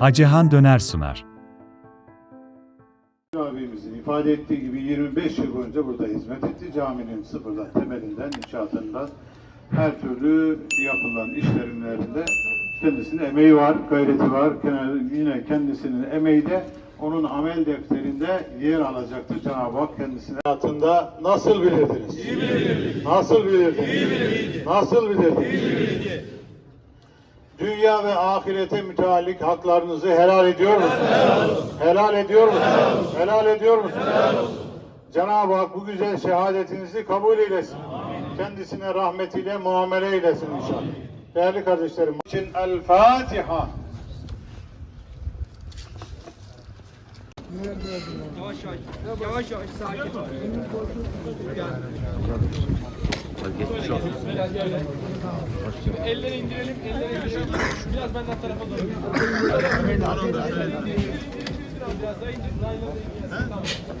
Hacıhan Döner sunar. abimizin ifade ettiği gibi 25 yıl boyunca burada hizmet etti. Caminin sıfırdan, temelinden, inşaatından her türlü yapılan işlemlerinde kendisinin emeği var, gayreti var. Yine kendisinin emeği de onun amel defterinde yer alacaktır. Cenab-ı Hak kendisine hayatında nasıl bilirdiniz? İyi bilirdik. Nasıl bilirdiniz? İyi bilirdik. Nasıl bilirdiniz? Dünya ve ahirete müteallik haklarınızı helal ediyor musunuz? Helal ediyor musunuz? Helal ediyor musunuz? Cenab-ı Hak bu güzel şehadetinizi kabul eylesin. Kendisine rahmetiyle muamele eylesin inşallah. Değerli kardeşlerim için El Fatiha. Yavaş yavaş. Yavaş yavaş sakin. Şimdi elleri indirelim, elleri indirelim. Biraz benden tarafa doğru. Biraz daha indir, daha ileri indir. Tamam.